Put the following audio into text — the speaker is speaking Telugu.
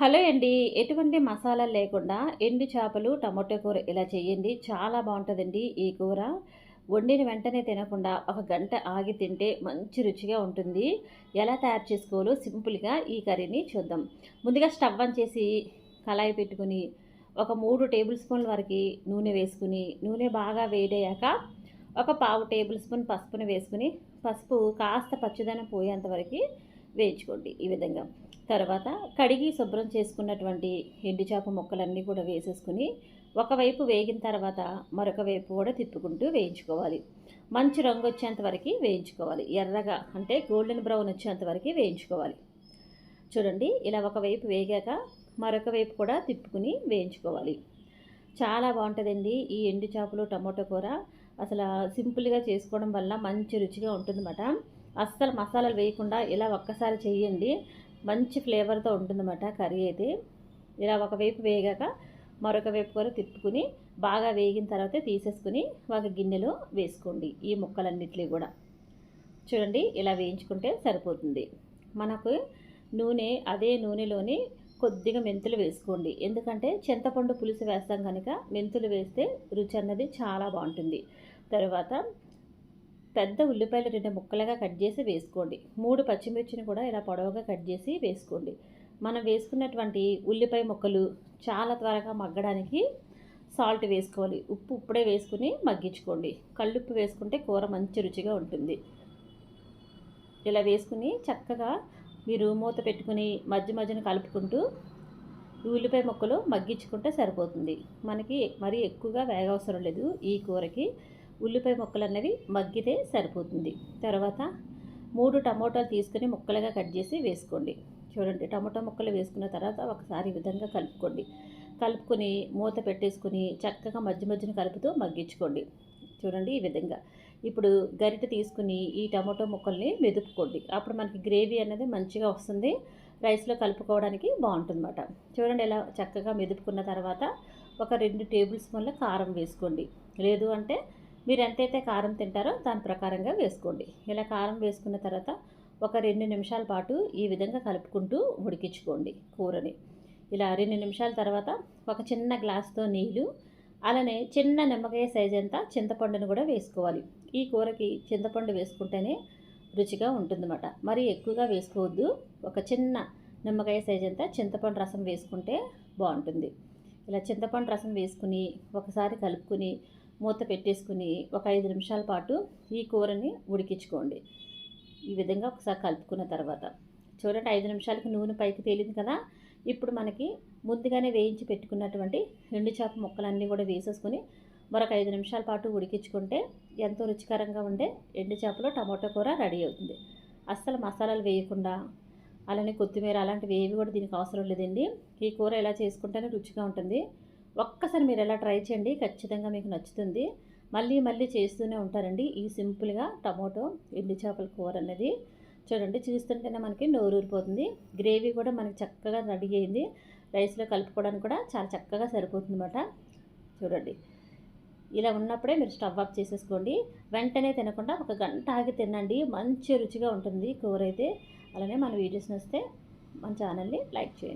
హలో అండి. ఎటువంటి మసాలా లేకుండా ఎండు చేపలు టమాటో కూర ఇలా చేయండి. చాలా బాగుంటుందండి ఈ కూర. వండిన వెంటనే తినకుండా ఒక గంట ఆగి తింటే మంచి రుచిగా ఉంటుంది. ఎలా తయారు చేసుకోవాలో సింపుల్గా ఈ కర్రీని చూద్దాం. ముందుగా స్టవ్ ఆన్ చేసి కళాయి పెట్టుకుని ఒక మూడు టేబుల్ స్పూన్ల వరకు నూనె వేసుకుని నూనె బాగా వేడయ్యాక ఒక పావు టేబుల్ స్పూన్ పసుపుని వేసుకుని పసుపు కాస్త పచ్చదనం పోయేంత వరకు వేయించుకోండి ఈ విధంగా. తర్వాత కడిగి శుభ్రం చేసుకున్నటువంటి ఎండు చేప ముక్కలన్నీ కూడా వేసేసుకుని ఒకవైపు వేగిన తర్వాత మరొక వైపు కూడా తిప్పుకుంటూ వేయించుకోవాలి. మంచి రంగు వచ్చేంత వరకు వేయించుకోవాలి. ఎర్రగా అంటే గోల్డెన్ బ్రౌన్ వచ్చేంత వరకు వేయించుకోవాలి. చూడండి ఇలా ఒకవైపు వేగాక మరొక వైపు కూడా తిప్పుకుని వేయించుకోవాలి. చాలా బాగుంటుందండి ఈ ఎండు చేపలు టమాటో కూర. అసలు సింపుల్గా చేసుకోవడం వల్ల మంచి రుచిగా ఉంటుందన్నమాట. అస్సలు మసాలాలు వేయకుండా ఇలా ఒక్కసారి చేయండి. మంచి ఫ్లేవర్తో ఉంటుందన్నమాట కర్రీ అయితే. ఇలా ఒకవైపు వేగాక మరొక వైపు కూడా తిప్పుకుని బాగా వేగిన తర్వాత తీసేసుకుని ఒక గిన్నెలో వేసుకోండి ఈ ముక్కలన్నిటినీ కూడా. చూడండి ఇలా వేయించుకుంటే సరిపోతుంది. మనకు నూనె అదే నూనెలోని కొద్దిగా మెంతులు వేసుకోండి. ఎందుకంటే చింతపండు పులుసు వేస్తాం కనుక మెంతులు వేస్తే రుచి అన్నది చాలా బాగుంటుంది. తర్వాత పెద్ద ఉల్లిపాయలు రెండు ముక్కలుగా కట్ చేసి వేసుకోండి. మూడు పచ్చిమిర్చిని కూడా ఇలా పొడవుగా కట్ చేసి వేసుకోండి. మనం వేసుకున్నటువంటి ఉల్లిపాయ ముక్కలు చాలా త్వరగా మగ్గడానికి సాల్ట్ వేసుకోవాలి. ఉప్పు ఇప్పుడే వేసుకుని మగ్గించుకోండి. కళ్ళుప్పు వేసుకుంటే కూర మంచి రుచిగా ఉంటుంది. ఇలా వేసుకుని చక్కగా మీరు మూత పెట్టుకుని మధ్య మధ్యన కలుపుకుంటూ ఉల్లిపాయ ముక్కలు మగ్గించుకుంటే సరిపోతుంది. మనకి మరీ ఎక్కువగా వేగవసరం లేదు ఈ కూరకి. ఉల్లిపాయ ముక్కలు అన్నవి మగ్గితే సరిపోతుంది. తర్వాత మూడు టమోటాలు తీసుకుని ముక్కలుగా కట్ చేసి వేసుకోండి. చూడండి టమోటా ముక్కలు వేసుకున్న తర్వాత ఒకసారి ఈ విధంగా కలుపుకోండి. కలుపుకొని మూత పెట్టేసుకుని చక్కగా మధ్య మధ్యన కలుపుతూ మగ్గించుకోండి. చూడండి ఈ విధంగా. ఇప్పుడు గరిట తీసుకుని ఈ టమాటో ముక్కల్ని మెదుపుకోండి. అప్పుడు మనకి గ్రేవీ అనేది మంచిగా వస్తుంది. రైస్లో కలుపుకోవడానికి బాగుంటుందన్నమాట. చూడండి ఇలా చక్కగా మెదుపుకున్న తర్వాత ఒక రెండు టేబుల్ స్పూన్ల కారం వేసుకోండి. లేదు అంటే మీరు ఎంతైతే కారం తింటారో దాని ప్రకారంగా వేసుకోండి. ఇలా కారం వేసుకున్న తర్వాత ఒక రెండు నిమిషాల పాటు ఈ విధంగా కలుపుకుంటూ ఉడికించుకోండి కూరని. ఇలా రెండు నిమిషాల తర్వాత ఒక చిన్న గ్లాస్తో నీళ్ళు అలానే చిన్న నిమ్మకాయ సైజ్ అంతా చింతపండును కూడా వేసుకోవాలి. ఈ కూరకి చింతపండు వేసుకుంటేనే రుచిగా ఉంటుందన్నమాట. మరి ఎక్కువగా వేసుకోవద్దు. ఒక చిన్న నిమ్మకాయ సైజ్ అంతా చింతపండు రసం వేసుకుంటే బాగుంటుంది. ఇలా చింతపండు రసం వేసుకుని ఒకసారి కలుపుకుని మూత పెట్టేసుకుని ఒక ఐదు నిమిషాల పాటు ఈ కూరని ఉడికించుకోండి. ఈ విధంగా ఒకసారి కలుపుకున్న తర్వాత. చూడండి ఐదు నిమిషాలకి నూనె పైకి తేలింది కదా? ఇప్పుడు మనకి ముందుగానే వేయించి పెట్టుకున్నటువంటి ఎండు చేప ముక్కలన్నీ కూడా వేసేసుకుని మరొక ఐదు నిమిషాల పాటు ఉడికించుకుంటే ఎంతో రుచికరంగా ఉండే ఎండు చేపలో టమాటో కూర రెడీ అవుతుంది. అస్సలు మసాలాలు వేయకుండా అలానే కొత్తిమీర అలాంటివి ఏవి కూడా దీనికి అవసరం లేదండి. ఈ కూర ఎలా చేసుకుంటేనే రుచిగా ఉంటుంది. ఒక్కసారి మీరు ఎలా ట్రై చేయండి ఖచ్చితంగా మీకు నచ్చుతుంది. మళ్ళీ మళ్ళీ చేస్తూనే ఉంటారండి ఈ సింపుల్గా టమాటో ఎండు చేపల కూర అనేది చూడండి చూస్తుంటేనే మనకి నోరూరిపోతుంది. గ్రేవీ కూడా మనకి చక్కగా రెడీ అయింది. రైస్లో కలుపుకోవడానికి కూడా చాలా చక్కగా సరిపోతుంది అనమాట చూడండి. ఇలా ఉన్నప్పుడే మీరు స్టవ్ ఆఫ్ చేసేసుకోండి. వెంటనే తినకుండా ఒక గంట ఆగి తినండి. మంచి రుచిగా ఉంటుంది కూర అయితే అలానే మన వీడియోస్ వస్తే మన ఛానల్ని లైక్ చేయండి.